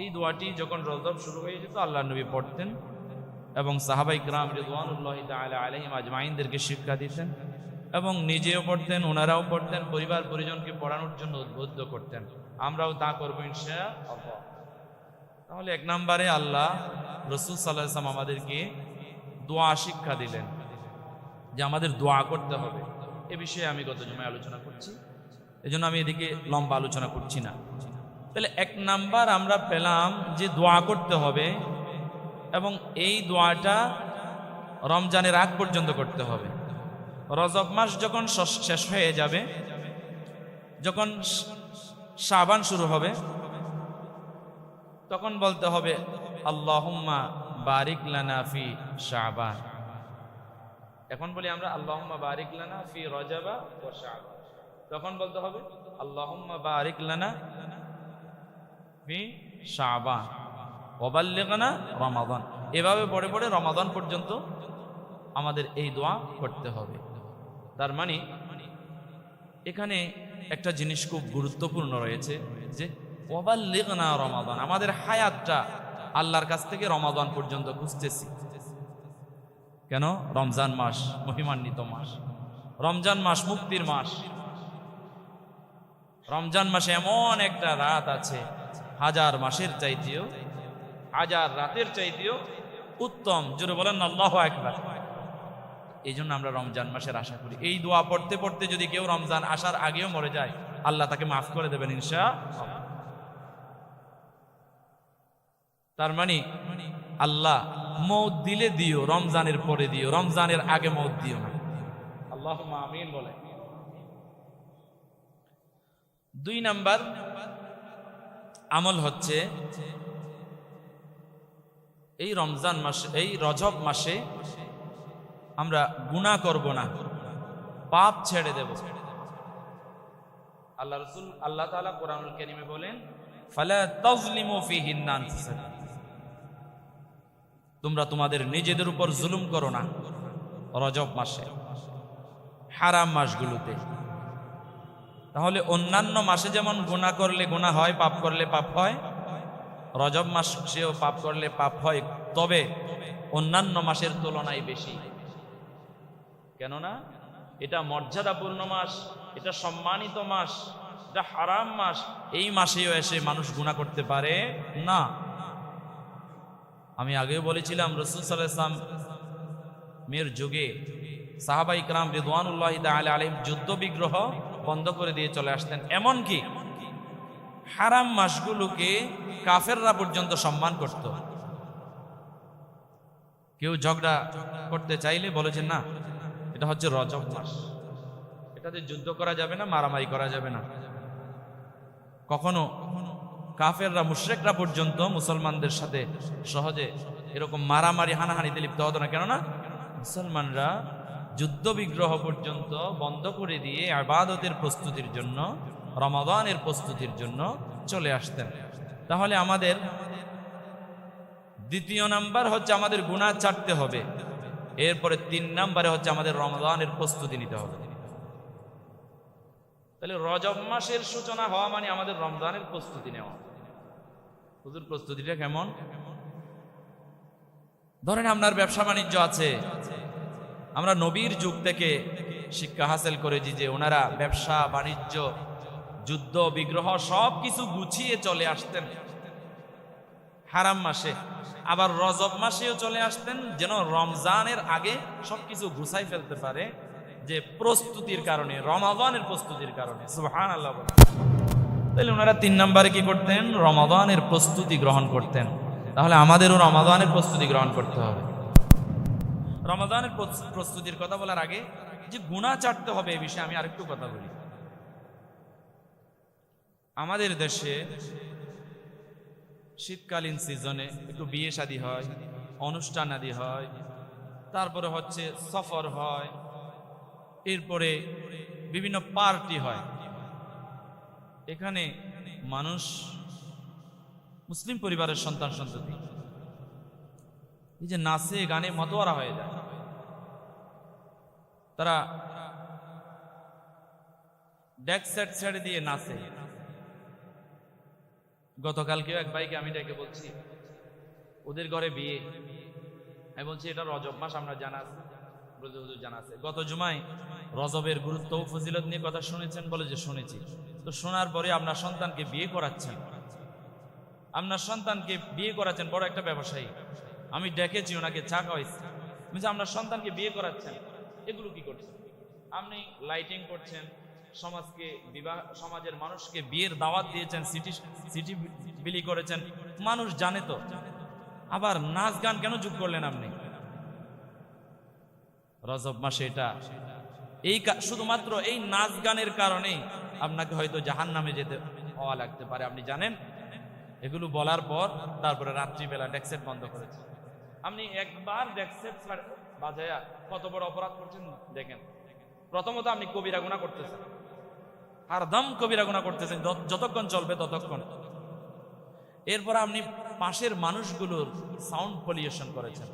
এই দোয়াটি যখন রজব শুরু হয়ে যেত আল্লাহ নবী পড়তেন এবং সাহাবাই গ্রাম রিদওয়ানুল্লাহ তাআলা আলাইহিম আজমাইনদেরকে শিক্ষা দিতেন এবং নিজেও পড়তেন, ওনারাও পড়তেন, পরিবার পরিজনকে পড়ানোর জন্য উদ্বুদ্ধ করতেন। আমরাও তা করব তাহলে এক নম্বরে আল্লাহ রসুল সাল্লাহ আমাদেরকে দোয়া শিক্ষা দিলেন যে আমাদের দোয়া করতে হবে। এ বিষয়ে আমি গত জমায় আলোচনা করছি। এজন্য আমি এদিকে লম্বা আলোচনা করছি না। তাহলে এক নাম্বার আমরা পেলাম যে দোয়া করতে হবে এবং এই দোয়াটা রমজানের আগ পর্যন্ত করতে হবে। রজব মাস যখন শেষ হয়ে যাবে, যখন শাবান শুরু হবে, তখন বলতে হবে, আল্লাহুম্মা বারিক লানা ফি শাবান। এখন বলি আমরা, আল্লাহুম্মা বারিক লানা ফি রজাবা ও শাবান। তখন বলতে হবে, আল্লাহুম্মা বারিক লানা ফি শাবান ওবাল্লিগনা রমাদান। এভাবে পড়ে পড়ে রমাদান পর্যন্ত আমাদের এই দোয়া করতে হবে। তার মানে এখানে একটা জিনিস খুব গুরুত্বপূর্ণ রয়েছে যে ওবাল্লিগনা রমাদান। আমাদের হায়াতটা আল্লাহর কাছ থেকে রমাদান পর্যন্ত খুঁজতেছি। কেন? রমজান মাস, মহিমান্বিত মাস। রমজান মাস মুক্তির মাস। রমজান মাসে এমন একটা রাত আছে, হাজার মাসের চাইতেও, হাজার রাতের চাইতেও উত্তম। জোরে বলেন, আল্লাহ একবার এই জন্য আমরা রমজান মাসের আশা করি। এই দোয়া পড়তে পড়তে যদি কেউ রমজান আসার আগেও মরে যায়, আল্লাহ তাকে মাফ করে দেবেন ইনশা তার মানে আল্লাহ মৌত দিলে দিও, রমজানের পরে দিও, রমজানের আগে মৌত দিও না। আল্লাহ আমিন বলে। দুই নাম্বার আমল হচ্ছে এই রমজান মাসে, এই রজব মাসে আমরা গুণা করব না, পাপ ছেড়ে দেব। আল্লাহ রসুল, আল্লাহ তাআলা কোরআনুল কারীমে বলেন, ফালা তোমরা তোমাদের নিজেদের উপর জুলুম করো না রজব মাসে, হারাম মাসগুলোতে। তাহলে অন্যান্য মাসে যেমন গুণা করলে গুণা হয়, পাপ করলে পাপ হয়, রজব মাসেও পাপ করলে পাপ হয়, তবে অন্যান্য মাসের তুলনায় বেশি। কেননা এটা মর্যাদাপূর্ণ মাস, এটা সম্মানিত মাস, এটা হারাম মাস, এই মাসেও এসে মানুষ গুণা করতে পারে না। আমি আগেও বলেছিলাম, রসুল সাল্লাহ ইসলাম মেয়ের যুগে সাহাবাই ইকরাম রিদওয়ানুল্লাহ তাআলা আলাইহিম যুদ্ধ বিগ্রহ বন্ধ করে দিয়ে চলে আসতেন। এমনকি হারাম মাসগুলোকে কাফেররা পর্যন্ত সম্মান করত। কেউ ঝগড়া করতে চাইলে বলেছেন, না, এটা হচ্ছে রজব মাস। এটাতে যুদ্ধ করা যাবে না, মারামারি করা যাবে না। কখনো কাফেররা, মুশরেকরা পর্যন্ত মুসলমানদের সাথে সহজে এরকম মারামারি, হানাহানিতে লিপ্ত হতো না। কেননা মুসলমানরা যুদ্ধ বিগ্রহ পর্যন্ত বন্ধ করে দিয়ে আবাদতের প্রস্তুতির জন্য, রমাদানের প্রস্তুতির জন্য চলে আসতেন। তাহলে আমাদের দ্বিতীয় নাম্বার হচ্ছে আমাদের গুণা ছাড়তে হবে। এরপরে তিন নাম্বারে হচ্ছে আমাদের রমাদানের প্রস্তুতি নিতে হবে। তাহলে রজব মাসের সূচনা হওয়া মানে আমাদের রমজানের প্রস্তুতি নেওয়া। হুজুর, প্রস্তুতিটা কেমন? ধরেন আপনার ব্যবসা বাণিজ্য আছে। আমরা নবীর যুগ থেকে শিক্ষা হাসিল করেছি যে ওনারা ব্যবসা, বাণিজ্য, যুদ্ধ, বিগ্রহ সব কিছু গুছিয়ে চলে আসতেন। হারাম মাসে। আবার রজব মাসেও চলে আসতেন, যেন রমজানের আগে সবকিছু গুছাই ফেলতে পারে, যে প্রস্তুতির কারণে, রমাদানের প্রস্তুতির কারণে। সুহান আল্লাহ তাহলে ওনারা তিন নম্বরে কি করতেন? রমাদানের প্রস্তুতি গ্রহণ করতেন। তাহলে আমাদেরও রমাদানের প্রস্তুতি গ্রহণ করতে হবে। রমাদানের প্রস- প্রস্তুতির কথা বলার আগে যে গুণা চাটতে হবে এ বিষয়ে আমি আরেকটু কথা বলি। আমাদের দেশে শীতকালীন সিজনে একটু বিয়ে শাদী হয়, অনুষ্ঠান আদি হয়, তারপরে হচ্ছে সফর হয়, এরপরে বিভিন্ন পার্টি হয়। এখানে মানুষ মুসলিম পরিবারের সন্তান সন্ততি এই যে নাচে গানে মতোয়ারা হয়ে যায়। তারা ডেক সেট ছেড়ে দিয়ে নাচে। গতকালকেও এক ভাইকে আমি ডেকে বলছি, ওদের ঘরে বিয়ে। আমি বলছি, এটা রজব মাস, আমরা জানা আছে। জানা আছে। গত জুমায় রজবের গুরুত্ব ফজিলত নিয়ে কথা শুনেছেন বলে যে শুনেছি। তো শোনার পরে আপনার সন্তানকে বিয়ে করাচ্ছেন। আপনার সন্তানকে বিয়ে করাচ্ছেন, বড় একটা ব্যবসায়ী। আমি ডেকেছি ওনাকে চা খাওয়াইছি। বলছি আপনার সন্তানকে বিয়ে করাচ্ছেন, এগুলো কি করছেন? আপনি লাইটিং করছেন, সমাজকে বিবাহ, সমাজের মানুষকে বিয়ের দাওয়াত দিয়েছেন, সিটি সিটি বিলি করেছেন, মানুষ জানে তো। আবার নাচ গান কেন যোগ করলেন আপনি? রজব মাসে এটা, এই শুধুমাত্র এই নাচ গানের কারণেই আপনাকে হয়তো জাহান নামে যেতে হওয়া লাগতে পারে। আপনি জানেন? এগুলো বলার পর তারপরে রাত্রিবেলা ডেক্সেট বন্ধ করেছে। আপনি একবার ডেক্সেট বাজায়া কত বড় অপরাধ করছেন দেখেন। প্রথমত আপনি কবিরা গুণা করতেছেন। আর দম কবিরা গুণা করতেছেন যতক্ষণ চলবে ততক্ষণ। এরপর আপনি পাশের মানুষগুলোর সাউন্ড পলিউশন করেছেন।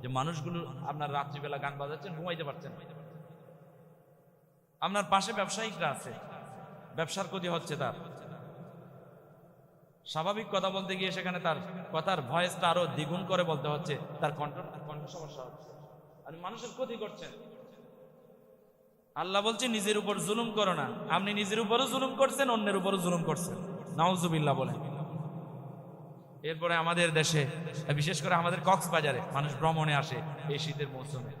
যে মানুষগুলো আপনার রাত্রিবেলা গান বাজাচ্ছেন, ঘুমাইতে পারছেন আপনার পাশে ব্যবসায়িকরা আছে। ব্যবসার ক্ষতি হচ্ছে তার। স্বাভাবিক কথা বলতে গিয়ে সেখানে তার কথার ভয়েসটা আরও দ্বিগুণ করে বলতে হচ্ছে। তার কণ্ঠ কণ্ঠ সমস্যা হচ্ছে আপনি মানুষের ক্ষতি করছেন। আল্লাহ বলছে, নিজের উপর জুলুম করো না। আপনি নিজের উপরও জুলুম করছেন, অন্যের উপরও জুলুম করছেন। নাউজুবিল্লাহ বলেন। এরপরে আমাদের দেশে, বিশেষ করে আমাদের কক্সবাজারে মানুষ ভ্রমণে আসে এই শীতের মৌসুমে।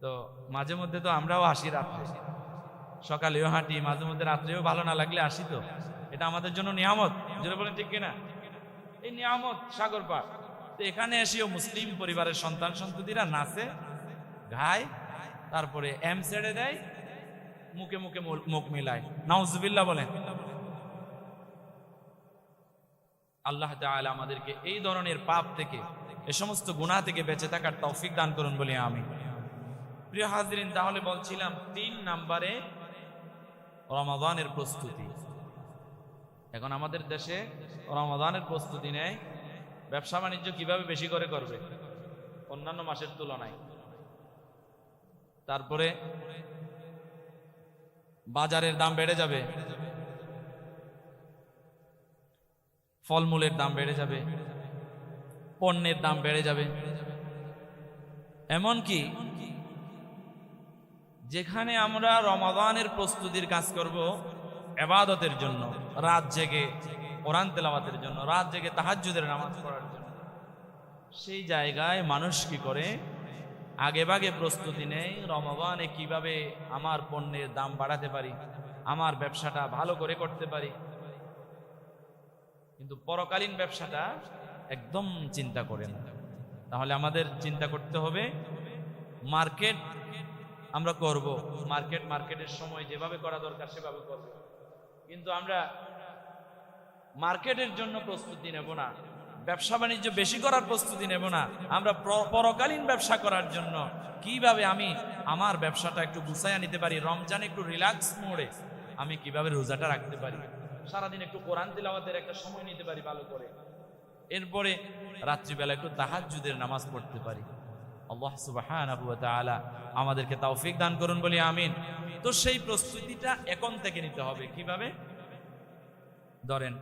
তো মাঝে মধ্যে তো আমরাও আসি রাত্রে। সকালেও হাঁটি, মাঝে মধ্যে রাত্রেও ভালো না লাগলে আসি তো। এটা আমাদের জন্য নিয়ামত। যেটা বলেন ঠিক কিনা? এই নিয়ামত সাগর পার। তো এখানে এসেও মুসলিম পরিবারের সন্তান সন্ততিরা নাচে, গায়, তারপরে এম ছেড়ে দেয়, মুখে মুখে মুখ মিলায়। নাউজুবিল্লাহ বলেন। আল্লাহ তাআলা আমাদেরকে এই ধরনের পাপ থেকে, এ সমস্ত গুনাহ থেকে বেঁচে থাকার তৌফিক দান করুন বলে আমি প্রিয় হাজরিন, তাহলে বলছিলাম তিন নাম্বারে রমাদানের প্রস্তুতি। এখন আমাদের দেশে রমাদানের প্রস্তুতি নেয়, ব্যবসা বাণিজ্য কীভাবে বেশি করে করবে? অন্যান্য মাসের তুলনায়। তারপরে বাজারের দাম বেড়ে যাবে। ফলমূলের দাম বেড়ে যাবে। পণ্যের দাম বেড়ে যাবে। এমনকি যেখানে আমরা রমাদানের প্রস্তুতির কাজ করব এবাদতের জন্য, রাত জেগে কোরআন তেলাওয়াতের জন্য, রাত জেগে তাহাজ্জুদের নামাজ পড়ার জন্য। সেই জায়গায় মানুষ কি করে? আগে ভাগে প্রস্তুতি নেই রমবানে কীভাবে আমার পণ্যের দাম বাড়াতে পারি, আমার ব্যবসাটা ভালো করে করতে পারি। কিন্তু পরকালীন ব্যবসাটা একদম চিন্তা করে না। তাহলে আমাদের চিন্তা করতে হবে, মার্কেট আমরা করব, মার্কেট মার্কেটের সময় যেভাবে করা দরকার সেভাবে করব। কিন্তু আমরা মার্কেটের জন্য প্রস্তুতি নেব না, ব্যবসা বাণিজ্য বেশি করার প্রস্তুতি নেব না, আমরা পরকালীন ব্যবসা করার জন্য কীভাবে আমি আমার ব্যবসাটা একটু গুছাইয়া নিতে পারি, রমজান একটু রিল্যাক্স মোড়ে আমি কীভাবে রোজাটা রাখতে পারি, সারাদিন একটু কোরআন তিলাওয়াতের একটা সময় নিতে পারি ভালো করে, এরপরে রাত্রিবেলা একটু তাহাজ্জুদের নামাজ পড়তে পারি। আল্লাহ সুবহানাহু ওয়া তাআলা আমাদেরকে তৌফিক দান করুন বলি আমিন। তো সেই প্রস্তুতিটা এখন থেকে নিতে হবে। কীভাবে? ধরেন,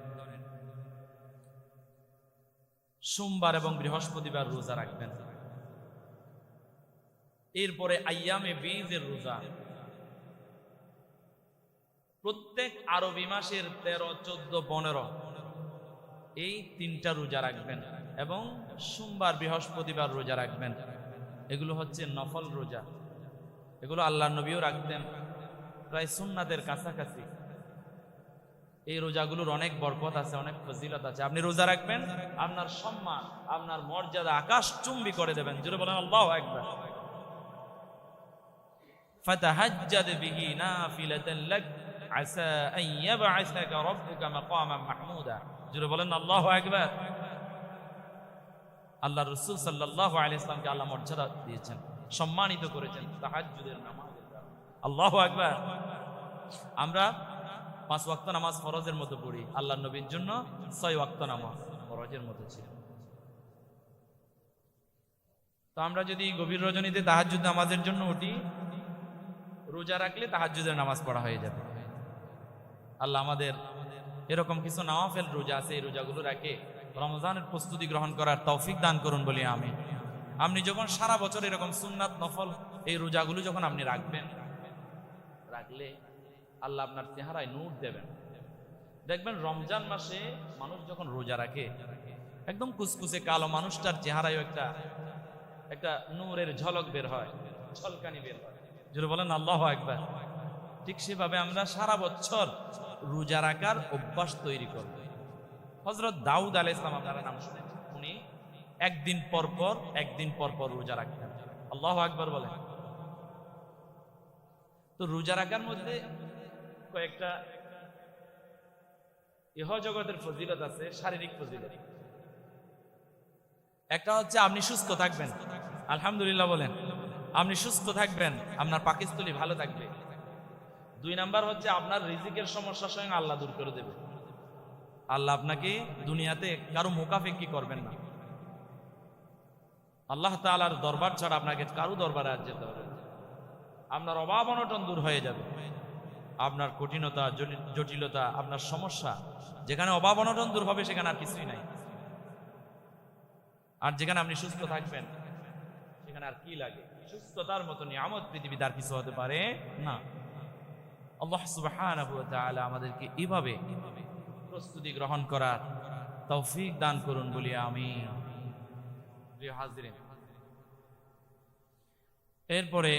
সোমবার এবং বৃহস্পতিবার রোজা রাখবেন। এরপরে আইয়ামে বীজের রোজা। প্রত্যেক আরবি মাসের তেরো, চোদ্দ, পনেরো এই তিনটা রোজা রাখবেন এবং সোমবার, বৃহস্পতিবার রোজা রাখবেন। এগুলো হচ্ছে নফল রোজা। এগুলো আল্লাহ নবীও রাখতেন। প্রায় সুন্নাদের কাছাকাছি। এই রোজাগুলোর অনেক বরকত আছে, অনেক ফজিলত আছে। আপনি রোজা রাখবেন, আপনার সম্মান, আপনার মর্যাদা আকাশ চুম্বি করে দেবেন। যেটা বলেন, আল্লাহ একবার আল্লাহু আকবার। আল্লাহ রসুল সাল্লাহ আলাইসলামকে আল্লাহ মর্যাদা দিয়েছেন, সম্মানিত করেছেন তাহাজ্জুদের নামাজ আল্লাহ একবার আমরা পাঁচ ওয়াক্ত নামাজ ফরজের মতো পড়ি আল্লাহ নবীর জন্য ছয় ওয়াক্ত নামাজ ফরজের মতো ছিল তো আমরা যদি গভীর রজনীতে তাহাজ্জুদ নামাজের জন্য উঠি, রোজা রাখলে তাহাজ্জুদের নামাজ পড়া হয়ে যাবে। আল্লাহ আমাদের এরকম কিছু নাওয়াফেল রোজা আছে, এই রোজাগুলো রাখে রমজানের প্রস্তুতি গ্রহণ করার তৌফিক দান করুন বলি আমি। আপনি যখন সারা বছর এরকম সুন্নাত নফল এই রোজাগুলো যখন আপনি রাখবেন, রাখলে আল্লাহ আপনার চেহারায় নূর দেবেন। দেখবেন রমজান মাসে মানুষ যখন রোজা রাখে, একদম কুসকুসে কালো মানুষটার চেহারায় একটা একটা নূরের ঝলক বের হয়, ঝলকানি বের হয়। যদি বলেন, আল্লাহ একবার ঠিক সেভাবে আমরা সারা বছর রোজা রাখার অভ্যাস তৈরি করব। হজরত দাউদ আলাই ইসলাম আপনারা নাম শুনেছেন? উনি একদিন পর পর, একদিন পর পর রোজা রাখতেন। আল্লাহ আকবার বলেন। তো রোজা রাখার মধ্যে কয়েকটা ইহ জগতের ফজিলত আছে, শারীরিক ফজিলত। একটা হচ্ছে আপনি সুস্থ থাকবেন। আলহামদুলিল্লাহ বলেন। আপনি সুস্থ থাকবেন, আপনার পাকিস্তলি ভালো থাকবে। দুই নাম্বার হচ্ছে আপনার রিজিকের সমস্যা স্বয়ং আল্লাহ দূর করে দেবে। আল্লাহ আপনাকে দুনিয়াতে কারও মোকাফেকি করবেন না। আল্লাহ তালার দরবার ছাড়া আপনাকে কারও দরবারে আর যেতে হবে আপনার অভাব অনটন দূর হয়ে যাবে। আপনার কঠিনতা জটিলতা, আপনার সমস্যা, যেখানে অভাব অনটন দূর হবে, সেখানে আর কিছুই নাই। আর যেখানে আপনি সুস্থ থাকবেন, সেখানে আর কি লাগে? সুস্থতার মতো নিয়ামত পৃথিবীতে আর কিছু হতে পারে না। আল্লাহ তাআলা আমাদেরকে এভাবে প্রস্তুতি গ্রহণ করার তৌফিক দান করুন বলি আমি এরপরে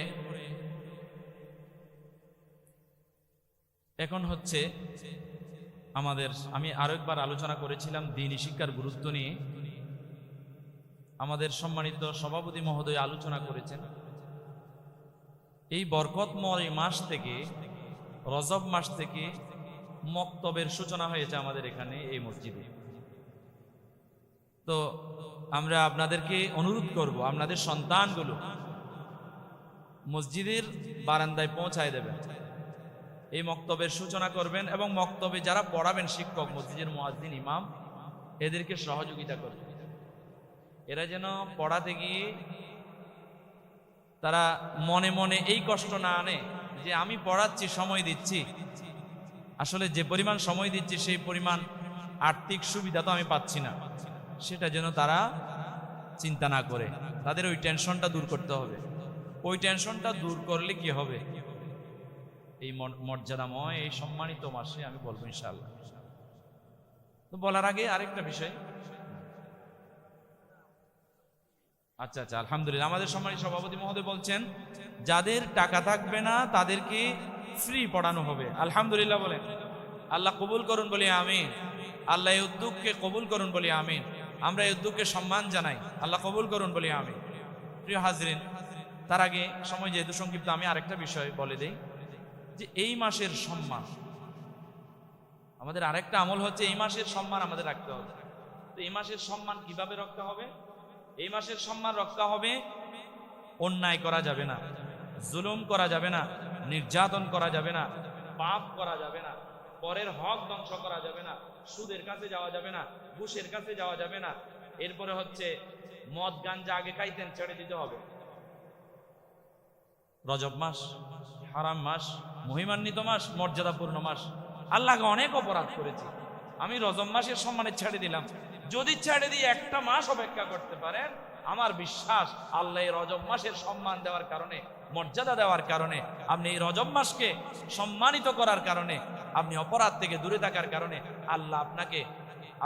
এখন হচ্ছে আমাদের, আমি আরও একবার আলোচনা করেছিলাম দিনী শিক্ষার গুরুত্ব নিয়ে। আমাদের সম্মানিত সভাপতি মহোদয় আলোচনা করেছেন। এই বরকতময় মাস থেকে, রজব মাস থেকে মক্তবের সূচনা হয়েছে আমাদের এখানে এই মসজিদে। তো আমরা আপনাদেরকে অনুরোধ করব, আপনাদের সন্তানগুলো মসজিদের বারান্দায় পৌঁছায় দেবেন। এই মক্তবের সূচনা করবেন এবং মক্তবে যারা পড়াবেন শিক্ষক, মসজিদের মুয়াজ্জিন, ইমাম, এদেরকে সহযোগিতা করবেন। এরা যেন পড়াতে গিয়ে তারা মনে মনে এই কষ্ট না আনে যে আমি পড়াচ্ছি, সময় দিচ্ছি। আসলে যে পরিমাণ সময় দিচ্ছি, সেই পরিমাণ আর্থিক সুবিধা তো আমি পাচ্ছি না। সেটা যেন তারা চিন্তা না করে। তাদের ওই টেনশনটা দূর করতে হবে। ওই টেনশনটা দূর করলে কি হবে? এই মর- মর্যাদাময়, এই সম্মানিত মাসে আমি বলব ইনশাআল্লাহ। তো বলার আগে আরেকটা বিষয়। আচ্ছা আচ্ছা আলহামদুলিল্লাহ। আমাদের সম্মানিত সভাপতি মহোদয় বলছেন, যাদের টাকা থাকবে না, তাদেরকে ফ্রি পড়ানো হবে। আলহামদুলিল্লাহ বলেন। আল্লাহ কবুল করুন বলি আমিন। আল্লাহ এই উদ্যোগকে কবুল করুন বলি আমিন। আমরা এই উদ্যোগকে সম্মান জানাই। আল্লাহ কবুল করুন বলি আমিন। প্রিয় হাজরিন, তার আগে সময় যেহেতু সংক্ষিপ্ত, আমি আরেকটা বিষয় বলে দেই। যে এই মাসের সম্মান, আমাদের আরেকটা আমল হচ্ছে এই মাসের সম্মান আমাদের রাখতে হবে। তো এই মাসের সম্মান কীভাবে রক্ষা হবে? এই মাসের সম্মান রক্ষা হবে, অন্যায় করা যাবে না, জুলুম করা যাবে না নির্যাতন করা যাবে না, পাপ করা যাবে না, পরের হক ধ্বংস করা যাবে না, সুদের কাছে যাওয়া যাবে না, ঘুষের কাছে যাওয়া যাবে না। এরপরে হচ্ছে মদ গাঞ্জা আগে খাইতেন, ছেড়ে দিতে হবে। রজব মাস, হারাম মাস, মহিমান্বিত মাস, মর্যাদাপূর্ণ মাস। আল্লাহকে অনেক অপরাধ করেছি। আমি রজব মাসের সম্মানে ছেড়ে দিলাম। যদি ছেড়ে দিয়ে একটা মাস অপেক্ষা করতে পারেন, আমার বিশ্বাস আল্লাহ রজব মাসের সম্মান দেওয়ার কারণে মর্যাদা দেওয়ার কারণে, আপনি এই রজব মাসকে সম্মানিত করার কারণে, আপনি অপরাধ থেকে দূরে থাকার কারণে, আল্লাহ আপনাকে,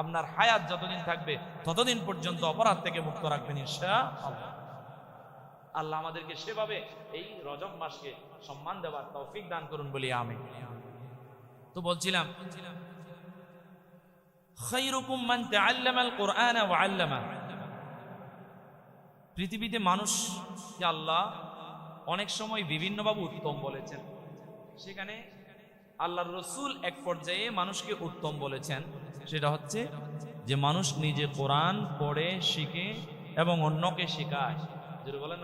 আপনার হায়াত যতদিন থাকবে, ততদিন পর্যন্ত অপরাধ থেকে মুক্ত রাখবেন আল্লাহ আমাদেরকে সেভাবে এই রজব মাসকে সম্মান দেওয়ার তৌফিক দান করুন বলি আমি তো বলছিলাম খাইরুকুম মান তাআল্লামাল কুরআন ওয়া আল্লামা। পৃথিবীতে মানুষকে আল্লাহ অনেক সময় বিভিন্নভাবে উত্তম বলেছেন। সেখানে আল্লাহর রসুল এক পর্যায়ে মানুষকে উত্তম বলেছেন। সেটা হচ্ছে যে মানুষ নিজে কোরআন পড়ে, শিখে এবং অন্যকে শেখায়। যেটা বলেন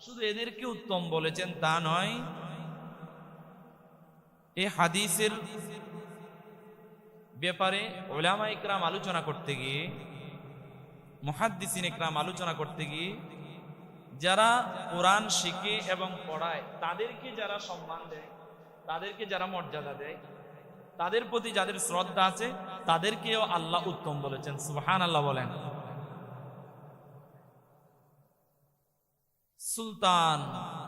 শুধু এদেরকে উত্তম বলেছেন তা নয়, এ হাদিসের ব্যাপারে ওলামা ইকরাম আলোচনা করতে গিয়ে, মহাদ্দিসিন ইকরাম আলোচনা করতে গিয়ে যারা কোরআন শিখে এবং পড়ায়, তাদেরকে যারা সম্মান দেয়, তাদেরকে যারা মর্যাদা দেয়, তাদের প্রতি যাদের শ্রদ্ধা আছে, তাদেরকেও আল্লাহ উত্তম বলেছেন। সুবহান আল্লাহ বলেন। সুলতান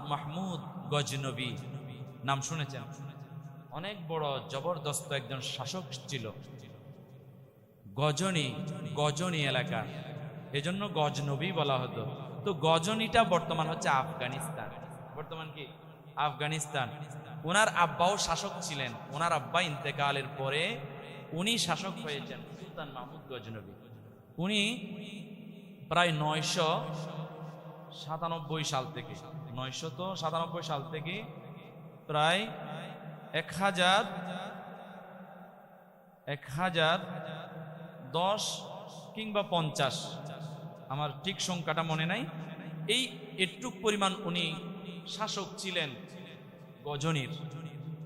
মাহমুদ গজনবী, নাম শুনেছেন? অনেক বড় জবরদস্ত একজন শাসক ছিল। গজনী গজনী এলাকা এজন্য গজনবী বলা হতো। তো গজনীটা বর্তমান হচ্ছে আফগানিস্তান। বর্তমান কি? আফগানিস্তান। ওনার আব্বাও শাসক ছিলেন। ওনার আব্বা ইন্তেকালের পরে উনি শাসক হয়েছেন সুলতান মাহমুদ গজনবী। উনি প্রায় নয়শো সাতানব্বই সাল থেকে নয়শত সাতানব্বই সাল থেকে প্রায় এক হাজার এক হাজার দশ কিংবা পঞ্চাশ আমার ঠিক সংখ্যাটা মনে নাই। এই একটুক পরিমাণ উনি শাসক ছিলেন গজনীর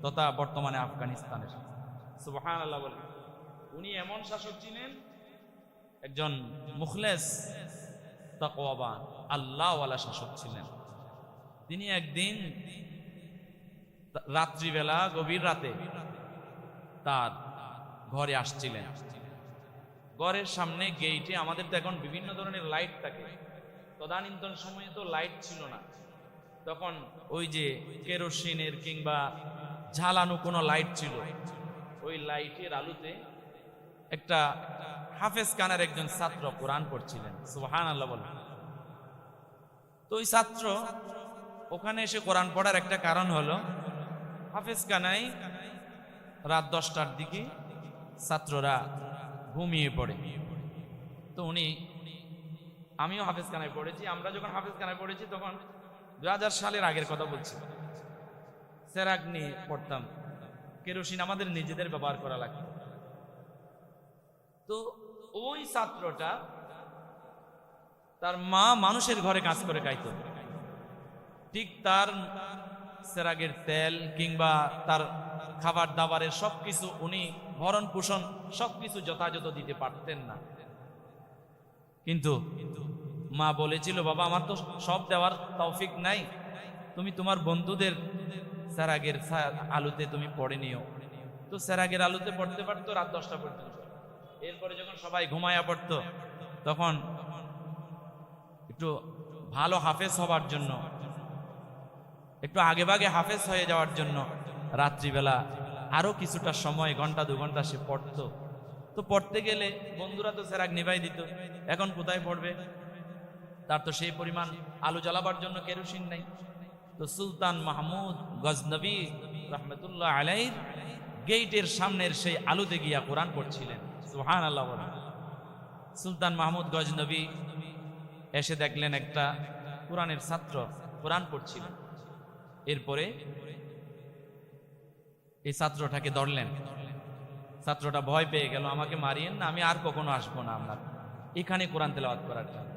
তথা বর্তমানে আফগানিস্তানের। সুবহান আল্লাহ বলেন। উনি এমন শাসক ছিলেন, একজন মুখলেস, তাকওয়াবান, আল্লাহওয়ালা শাসক ছিলেন। তিনি একদিন রাত্রিবেলা, গভীর রাতে তার ঘরে আসছিলেন। ঘরের সামনে গেইটে আমাদের তো এখন বিভিন্ন ধরনের লাইট থাকে। তদানীন্তন সময়ে তো লাইট ছিল না। তখন ওই যে কেরোসিনের কিংবা ঝালানো কোনো লাইট ছিল। ওই লাইটের আলোতে একটা হাফেজ কানার একজন ছাত্র কোরআন পড়ছিলেন। সুহান আল্লাহ বলেন। তো ওই ছাত্র ওখানে এসে কোরআন পড়ার একটা কারণ হলো, হাফেজ কানাই রাত দশটার দিকে ছাত্ররা ঘুমিয়ে পড়ে। তো উনি, আমিও হাফেজ খানায় পড়েছি, আমরা যখন হাফেজ খানায় পড়েছি তখন দু হাজার সালের আগের কথা বলছি। সেরাক নিয়ে পড়তাম, কেরোসিন আমাদের নিজেদের ব্যবহার করা লাগতো। তো ওই ছাত্রটা তার মা মানুষের ঘরে কাজ করে খাইতো। ঠিক তার সেরাগের তেল কিংবা তার খাবার দাবারের সবকিছু উনি ভরণ পোষণ সবকিছু যথাযথ দিতে পারতেন না। কিন্তু মা বলেছিল, বাবা, আমার তো সব দেওয়ার তৌফিক নাই। তুমি তোমার বন্ধুদের সেরাগের আলুতে তুমি পড়ে নিও। তো সেরাগের আলুতে পড়তে পারতো রাত দশটা পর্যন্ত। এরপরে যখন সবাই ঘুমায়া পড়তো, তখন একটু ভালো হাফেজ হবার জন্য, একটু আগে ভাগে হাফেজ হয়ে যাওয়ার জন্য রাত্রিবেলা আরও কিছুটা সময়, ঘণ্টা, দু ঘণ্টা সে পড়তো। তো পড়তে গেলে বন্ধুরা তো সেরাক নিভাই দিত। এখন কোথায় পড়বে? তার তো সেই পরিমাণ আলো জ্বালাবার জন্য কেরোসিন নাই। তো সুলতান মাহমুদ গজনবী রহমতুল্লাহ আলাইর গেইটের সামনের সেই আলোতে গিয়া কোরআন পড়ছিলেন। সুহান আল্লাহ সুলতান মাহমুদ গজনবী এসে দেখলেন একটা কোরআনের ছাত্র কোরআন পড়ছিলেন এরপরে এই ছাত্রটাকে ধরলেন। ছাত্রটা ভয় পেয়ে গেল, আমাকে মারিয়েন না, আমি আর কখনো আসব না আপনার এখানে কোরআন তেলাওয়াত করার জন্য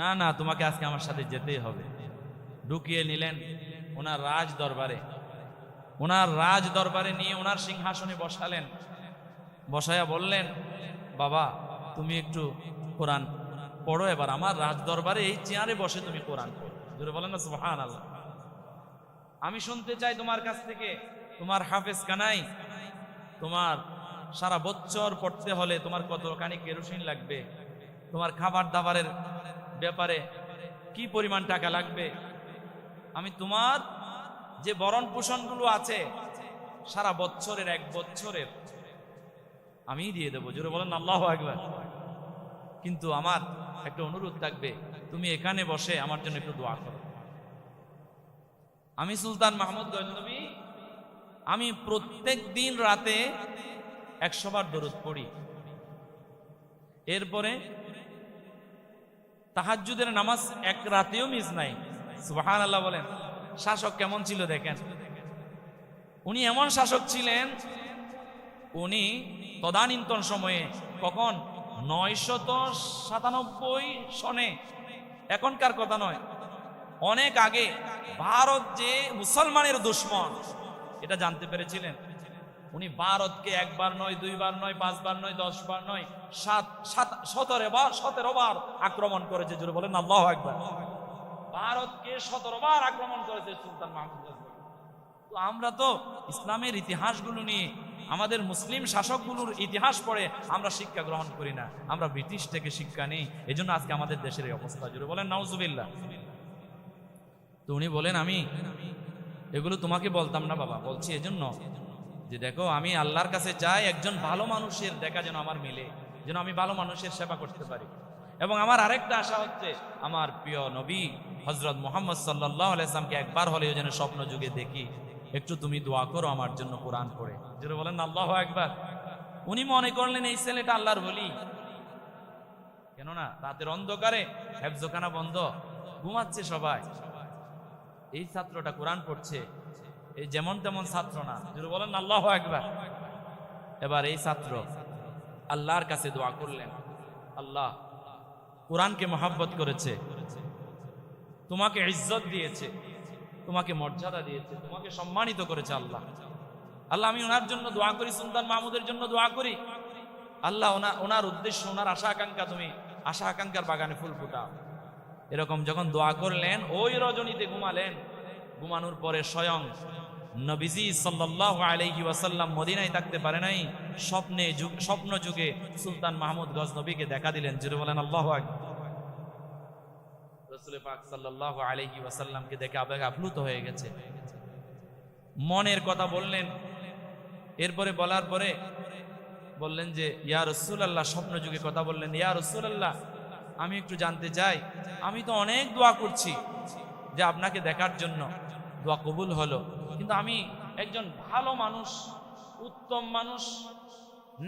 না না, তোমাকে আজকে আমার সাথে যেতেই হবে। ঢুকিয়ে নিলেন ওনার রাজ দরবারে। ওনার রাজ দরবারে নিয়ে ওনার সিংহাসনে বসালেন। বসায়া বললেন, বাবা, তুমি একটু কোরআন পড়ো এবার। আমার রাজ দরবারে এই চেয়ারে বসে তুমি কোরআন পড়ো। বলেন না সুবহান আল্লাহ আমি শুনতে চাই তোমার কাছ থেকে তোমার হাফেজ কানাই, তোমার সারা বছর পড়তে হলে তোমার কতখানি কেরোসিন লাগবে? তোমার খাবার দাবারের ব্যাপারে কি পরিমাণ টাকা লাগবে? আমি তোমার যে বরণ পোষণগুলো আছে, সারা বছরের এক বছরের আমি দিয়ে দেবো। জোরে বলেন আল্লাহ একবার কিন্তু আমার একটা অনুরোধ থাকবে, তুমি এখানে বসে আমার জন্য একটু দোয়া করো। আমি সুলতান মাহমুদ গজনবী আমি প্রত্যেক দিন রাতে একশো বার দরুদ পড়ি। এরপরে তাহাজুদের নামাজ এক রাতেও মিস নাই। সুবাহান আল্লাহ বলেন, শাসক কেমন ছিল দেখেন? উনি এমন শাসক ছিলেন, উনি তদানীন্তন সময়ে কখন? নয়শত সাতানব্বই সনে। এখনকার কথা নয়, অনেক আগে ভারত যে মুসলমানের দুশ্মন এটা জানতে পেরেছিলেন? উনি ভারতকে একবার নয়, দুইবার নয়, পাঁচবার নয়, দশবার নয়, সাত সাত, সতেরো বার সতেরো বার আক্রমণ করেছে জুড়ে বলেন, আল্লাহ একবার ভারতকে সতেরো বার আক্রমণ করেছে সুলতান মাহমুদ তো আমরা তো ইসলামের ইতিহাসগুলো নিয়ে, আমাদের মুসলিম শাসকগুলোর ইতিহাস পড়ে আমরা শিক্ষা গ্রহণ করি না। আমরা ব্রিটিশ থেকে শিক্ষা নেই, এজন্য আজকে আমাদের দেশের এই অবস্থা জুড়ে বলেন, নাউজুবিল্লাহ। তো উনি বলেন, আমি এগুলো তোমাকে বলতাম না বাবা, বলছি এজন্য যে দেখো, আমি আল্লাহর কাছে চাই একজন ভালো মানুষের দেখা যেন আমার মিলে, যেন আমি ভালো মানুষের সেবা করতে পারি। এবং আমার আরেকটা আশা হচ্ছে, আমার প্রিয় নবী হজরত মোহাম্মদ সাল্লাহ আলাইসলামকে একবার হলেও যেন স্বপ্ন যুগে দেখি, একটু তুমি দোয়া করো আমার জন্য কোরআন পড়ে। যেটা বলেন আল্লাহ একবার উনি মনে করলেন, এই ছেলেটা আল্লাহর বলি কেননা রাতের অন্ধকারে হেফজোখানা বন্ধ, ঘুমাচ্ছে সবাই। এই ছাত্রটা কোরআন পড়ছে, এই যেমন তেমন ছাত্র না। যদি বলেন আল্লাহ একবার এবার এই ছাত্র আল্লাহর কাছে দোয়া করলেন, আল্লাহ, কোরআনকে মহাব্বত করেছে, তোমাকে ইজ্জত দিয়েছে, তোমাকে মর্যাদা দিয়েছে, তোমাকে সম্মানিত করেছে আল্লাহ। আল্লাহ, আমি ওনার জন্য দোয়া করি, সুলতান মাহমুদের জন্য দোয়া করি। আল্লাহ ওনার উদ্দেশ্য, ওনার আশা আকাঙ্ক্ষা তুমি আশা আকাঙ্ক্ষার বাগানে ফুল ফুটাও। এরকম যখন দোয়া করলেন, ওই রজনীতে ঘুমালেন। ঘুমানোর পরে স্বয়ং নবীজি সাল্লাহ আলাইহি ওয়াসাল্লাম মদিনায় থাকতে পারে নাই, স্বপ্নে যুগ- স্বপ্ন যুগে সুলতান মাহমুদ গজনবীকে দেখা দিলেন। জুড়ে বলেন, আল্লাহ রসুল পাক সাল্লাহ ওয়াসাল্লামকে দেখে আবেগ আপ্লুত হয়ে গেছে। মনের কথা বললেন। এরপরে বলার পরে বললেন যে, ইয়া রসুল আল্লাহ স্বপ্ন যুগে কথা বললেন, ইয়া রসুল আল্লাহ আমি একটু জানতে চাই, আমি তো অনেক দোয়া করছি যে আপনাকে দেখার জন্য। দোয়া কবুল হলো। কিন্তু আমি একজন ভালো মানুষ, উত্তম মানুষ,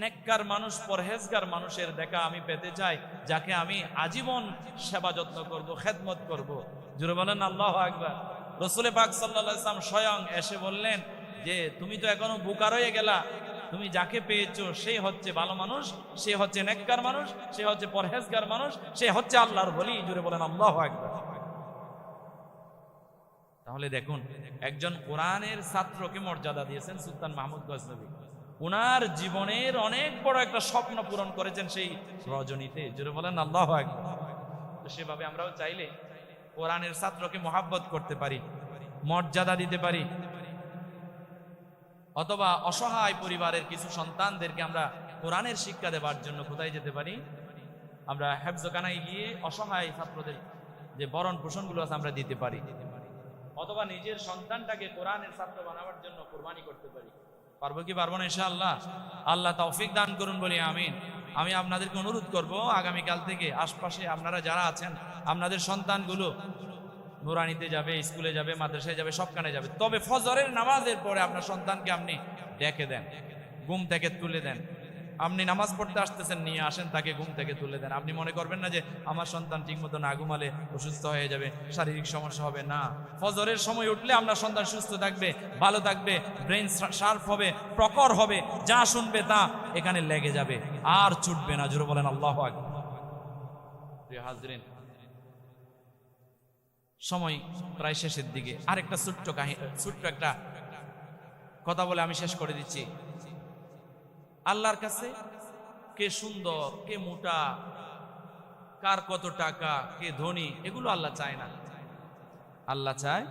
নেককার মানুষ, পরহেজগার মানুষের দেখা আমি পেতে চাই, যাকে আমি আজীবন সেবা যত্ন করব, খেদমত করব। জুড়ে বলেন আল্লাহ আকবার। রসুলে পাক সাল্লাহ ইসলাম স্বয়ং এসে বললেন যে, তুমি তো এখনও বুকার হয়ে গেলা। তুমি যাকে পেয়েছ, সে হচ্ছে ভালো মানুষ, সে হচ্ছে নেককার মানুষ, সে হচ্ছে পরহেজগার মানুষ, সে হচ্ছে আল্লাহর বলি জুড়ে বলেন, আল্লাহ একবার তাহলে দেখুন, একজন কোরআনের ছাত্রকে মর্যাদা দিয়েছেন সুলতান মাহমুদ গজনবী। ওনার জীবনের অনেক বড় একটা স্বপ্ন পূরণ করেছেন সেই রজনীতে। জুড়ে বলেন, আল্লাহ তো সেভাবে আমরাও চাইলে কোরআনের ছাত্রকে মহাব্বত করতে পারি, মর্যাদা দিতে পারি অথবা অসহায় পরিবারের কিছু সন্তানদেরকে আমরা কোরআনের শিক্ষা দেওয়ার জন্য কোথায় যেতে পারি? আমরা হেফজখানায় গিয়ে অসহায় ছাত্রদের যে বরণ পোষণগুলো আছে আমরা দিতে পারি। অথবা নিজের সন্তানটাকে কোরআনের ছাত্র বানাবার জন্য কোরবানি করতে পারি। পারব কি পারব না ইনশাআল্লাহ? আল্লাহ আল্লাহ তৌফিক দান করুন বলি, আমিন। আমি আপনাদেরকে অনুরোধ করব, আগামীকাল থেকে আশপাশে আপনারা যারা আছেন, আপনাদের সন্তানগুলো নুরানিতে যাবে, স্কুলে যাবে, মাদ্রাসায় যাবে সবখানে যাবে। তবে ফজরের নামাজের পরে আপনার সন্তানকে আপনি ডেকে দেন, ঘুম থেকে তুলে দেন। আপনি নামাজ পড়তে আসতেছেন, নিয়ে আসেন, তাকে ঘুম থেকে তুলে দেন। আপনি মনে করবেন না যে, আমার সন্তান ঠিকমতো না ঘুমালে অসুস্থ হয়ে যাবে, শারীরিক সমস্যা হবে। না, ফজরের সময় উঠলে আপনার সন্তান সুস্থ থাকবে, ভালো থাকবে, ব্রেন শার্প হবে প্রকর হবে, যা শুনবে তা এখানে লেগে যাবে। আর ছুটবে না, জোরে বলেন, আল্লাহ। হাজরিন সময় প্রায় শেষের দিকে। আরেকটা ছোট্ট কাহিনী ছোট্ট একটা কথা বলে আমি শেষ করে দিচ্ছি। আল্লাহর কাছে কে সুন্দর, কে মোটা, কার কত টাকা, কে ধনী, এগুলো আল্লাহ চায় না। আল্লাহ চায়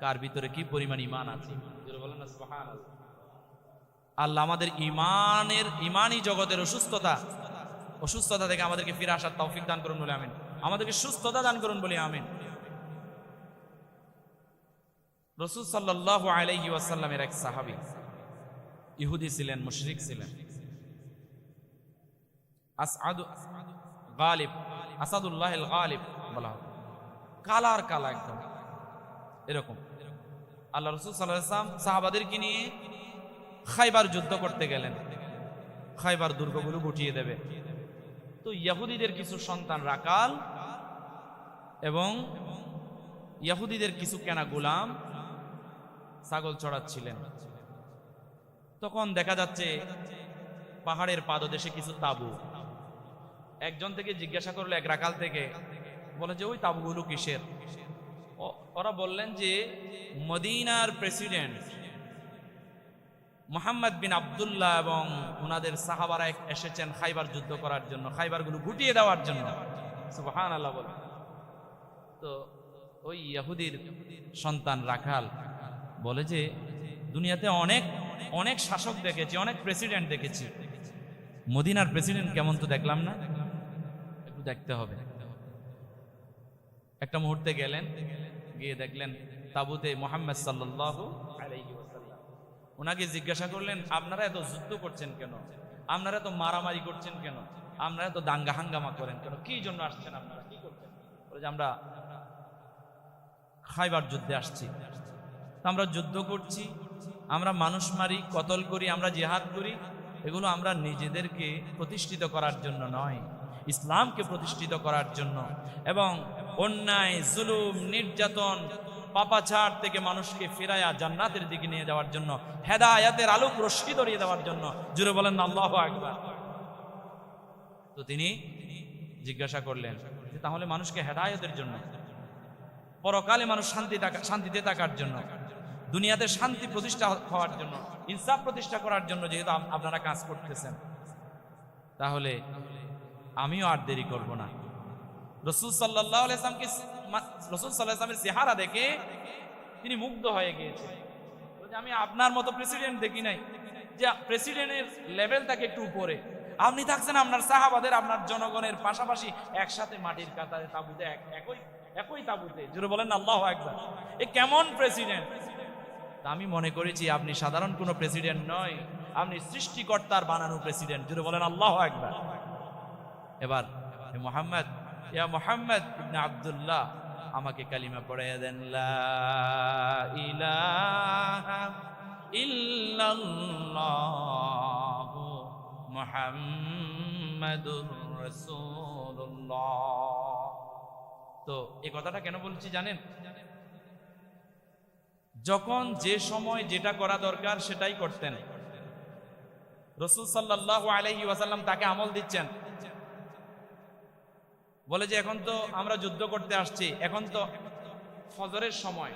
কার ভিতরে কি পরিমাণ ইমান আছে। আল্লাহ আমাদের ইমানের ইমানই জগতের অসুস্থতা। অসুস্থতা থেকে আমাদেরকে ফিরে আসার তৌফিক দান করুন বলে আমিন। আমাদেরকে সুস্থতা দান করুন বলে আমিন। রসুল সাল্লাহ আলাইহি ওয়াসাল্লামের এক সাহাবী, ইহুদি ছিলেন, মুশরিক ছিলেন। আসাদুল্লাহ গালিব বলা কালার কালা একদম। এরকম। আল্লাহ রসুল সাল্লাম সাহাবাদেরকে নিয়ে খাইবার যুদ্ধ করতে গেলেন। খাইবার দুর্গগুলো গুটিয়ে দেবে। তো ইয়াহুদিদের কিছু সন্তান রাকাল এবং ইয়াহুদিদের কিছু কেনা গোলাম ছাগল চড়াচ্ছিলেন। তখন দেখা যাচ্ছে পাহাড়ের পাদদেশে কিছু তাবু। একজন থেকে জিজ্ঞাসা করল এক রাকাল থেকে, বলে যে, ওই তাবুগুলো কিসের? ওরা বললেন যে, মদিনার প্রেসিডেন্ট মোহাম্মদ বিন আবদুল্লাহ এবং ওনাদের সাহাবারা এসেছেন খাইবার যুদ্ধ করার জন্য, খাইবারগুলো গুটিয়ে দেওয়ার জন্য। তো ওই ইহুদির সন্তান রাখাল বলে যে, দুনিয়াতে অনেক অনেক শাসক দেখেছি, অনেক প্রেসিডেন্ট দেখেছি। মদিনার প্রেসিডেন্ট কেমন তো দেখলাম না? একটু দেখতে হবে। একটা মুহূর্তে গেলেন, গিয়ে দেখলেন তাবুতে মোহাম্মদ সাল্লাহ ওনাকে জিজ্ঞাসা করলেন, আপনারা এত যুদ্ধ করছেন কেন? আপনারা এত মারামারি করছেন কেন? আপনারা এত দাঙ্গা হাঙ্গামা করেন কেন? কি জন্য আসছেন আপনারা? কি করছেন? বলে যে, আমরা খাইবার যুদ্ধে আসছি। তো আমরা যুদ্ধ করছি, আমরা মানুষ মারি, কতল করি, আমরা জিহাদ করি, এগুলো আমরা নিজেদেরকে প্রতিষ্ঠিত করার জন্য নয়, ইসলামকে প্রতিষ্ঠিত করার জন্য। এবং অন্যায়, জুলুম, নির্যাতন পাপাছাড় থেকে মানুষকে ফেরায়া জান্নাতের দিকে নিয়ে যাওয়ার জন্য, হেদায়াতের আলোক রশ্মি ধরিয়ে দেওয়ার জন্য। জুড়ে বলেন, আল্লাহ আকবার। তো তিনি জিজ্ঞাসা করলেন, তাহলে মানুষকে হেদায়তের জন্য, পরকালে মানুষ শান্তি শান্তিতে থাকার জন্য দুনিয়াতে শান্তি প্রতিষ্ঠা হওয়ার জন্য, ইনসাফ প্রতিষ্ঠা করার জন্য যেহেতু আপনারা কাজ করতেছেন। তাহলে আমিও আর দেরি করব না। রসুল সাল্লাহ আলাইসলামকে রসুল সাল্লাহ ইসলামের চেহারা দেখে তিনি মুগ্ধ হয়ে গিয়েছেন। আমি আপনার মতো প্রেসিডেন্ট দেখি নাই। যে প্রেসিডেন্টের লেভেল থাকে একটু উপরে। আপনি থাকছেন আপনার সাহাবাদের, আপনার জনগণের পাশাপাশি একসাথে মাটির কাতারে, তাবুতে এক- একই একই তাবুতে। জুড়ে বলেন, আল্লাহ একবার এ কেমন প্রেসিডেন্ট তা আমি মনে করেছি আপনি সাধারণ কোনো প্রেসিডেন্ট নয়, আপনি সৃষ্টিকর্তার বানানো প্রেসিডেন্ট জুড়ে বলেন, আল্লাহ একবার এবার মোহাম্মদ, ইয়া মোহাম্মদ আব্দুল্লাহ, আমাকে কালিমা পড়াইয়া দেন, লা তো এই কথাটা কেন বলছি জানেন? যখন যে সময় যেটা করা দরকার সেটাই করতেন। রসুল সাল্লাহ আলহি ওয়াসাল্লাম তাকে আমল দিচ্ছেন। বলে যে, এখন তো আমরা যুদ্ধ করতে আসছি, এখন তো ফজরের সময়।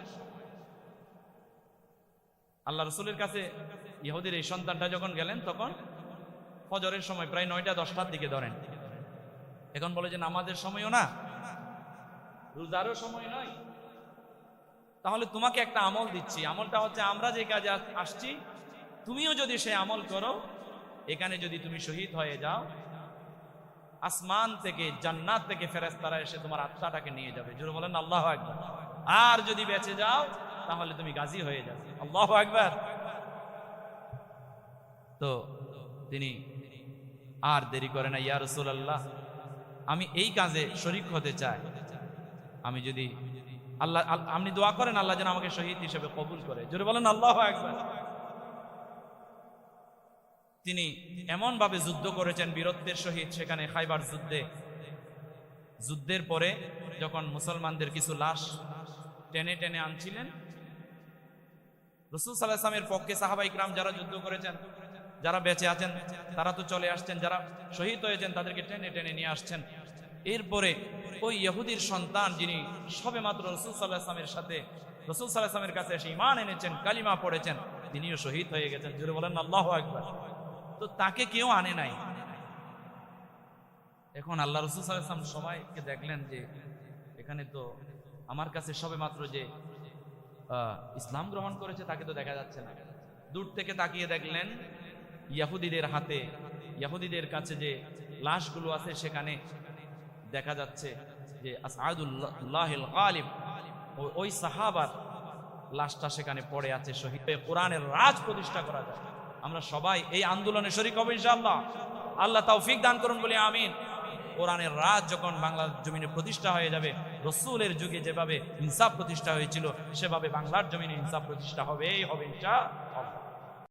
আল্লাহ রসুলের কাছে ইহুদির এই সন্তানটা যখন গেলেন, তখন ফজরের সময় প্রায় নয়টা, দশটার দিকে ধরেন। এখন বলে যে, নামাজের সময়ও না, রোজারও সময় নয় তাহলে তোমাকে একটা আমল দিচ্ছি। আমলটা হচ্ছে, আমরা যে কাজে আসছি, তুমিও যদি সে আমল করো, এখানে যদি তুমি শহীদ হয়ে যাও, আসমান থেকে, জান্নাত থেকে ফেরেস্তারা এসে তোমার আত্মাটাকে নিয়ে যাবে। জোরে বলেন আল্লাহ একবার আর যদি বেঁচে যাও, তাহলে তুমি গাজী হয়ে যাবে। আল্লাহ একবার তো, তিনি আর দেরি করে না, ইয়া রসুল্লাহ আমি এই কাজে শরিক হতে চাই। আমি যদি আল্লাহ আপনি দোয়া করেন, আল্লাহ যেন আমাকে শহীদ হিসেবে কবুল করে। জোরে বলেন, আল্লাহ একবার তিনি এমনভাবে যুদ্ধ করেছেন, বীরত্বের সহিত, সেখানে খাইবার যুদ্ধে। যুদ্ধের পরে যখন মুসলমানদের কিছু লাশ টেনে টেনে আনছিলেন, রসুল সাল্লাহ পক্ষে সাহাবাই ইকরাম যারা যুদ্ধ করেছেন, যারা বেঁচে আছেন, তারা তো চলে আসছেন, যারা শহীদ হয়েছেন, তাদেরকে টেনে টেনে নিয়ে আসছেন। এরপরে ওই ইহুদির সন্তান যিনি সবে মাত্র রসুল সাল্লাহ আসলামের সাথে, রসুল সাল্লাহ আসলামের কাছে এসে ইমান এনেছেন, কালিমা পড়েছেন, তিনিও শহীদ হয়ে গেছেন। জুড়ে বলেন, আল্লাহ একবার তো তাকে কেউ আনে নাই। এখন আল্লাহ রসুল সাল্লাহ সবাইকে দেখলেন যে এখানে তো আমার কাছে সবে মাত্র যে ইসলাম গ্রহণ করেছে, তাকে তো দেখা যাচ্ছে না। দূর থেকে তাকিয়ে দেখলেন ইয়াহুদিদের হাতে ইয়াহুদিদের কাছে যে লাশগুলো আছে সেখানে দেখা যাচ্ছে যে গালিব, ওই সাহাবার লাশটা সেখানে পড়ে আছে শহীদ কোরআনের রাজ প্রতিষ্ঠা করা যায়। আমরা সবাই এই আন্দোলনে শরিক হব ইনশাআল্লাহ। আল্লাহ তৌফিক দান করুন বলে আমিন। কোরআনের রাজ যখন বাংলার জমিনে প্রতিষ্ঠা হয়ে যাবে, রসুলের যুগে যেভাবে ইনসাফ প্রতিষ্ঠা হয়েছিল, সেভাবে বাংলার জমিনে ইনসাফ প্রতিষ্ঠা হবেই হবে ইনশা